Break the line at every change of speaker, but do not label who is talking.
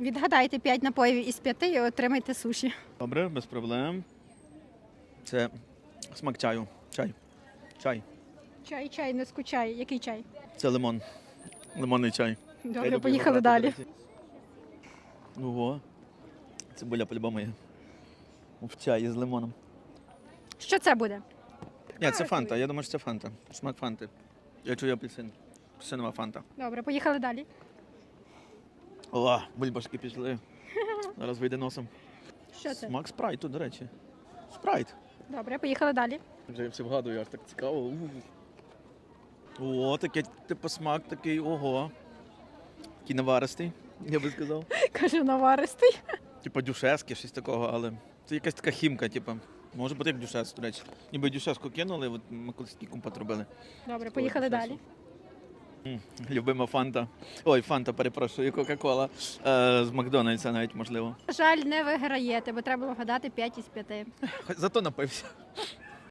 Відгадайте 5 напоїв із 5 і отримайте суші.
Добре, без проблем. Це смак чаю. Чай. Чай.
Чай, чай, не скучай. Який чай?
Це лимон. Лимонний чай. Я
Добре,
люблю
поїхали
брати,
далі.
речі. Ого. Цибуля по-любому є. В чаї з лимоном.
Що це буде?
Ні, це фанта. Я думаю, що це фанта. Смак фанти. Я чую апельсин. Апельсинова фанта.
Добре, поїхали далі.
О, бульбашки пішли. Зараз вийде носом.
Що це?
Смак спрайту, до речі. Спрайт.
Добре, поїхали далі.
Вже я все вгадую, аж так цікаво. У. О, таке, типу, смак такий, ого. Такий наваристий, я би сказав.
Каже, наваристий.
Типа дюшески, щось такого, але це якась така хімка, типу. Може бути як дюшес, до речі. Ніби дюшеску кинули, от ми колись такий компот робили.
Добре, поїхали далі.
Любима фанта. Ой, фанта, перепрошую, Кока-Кола. Е, з Макдональдса навіть можливо.
Жаль, не виграєте, бо треба було вгадати 5 із 5.
Зато напився.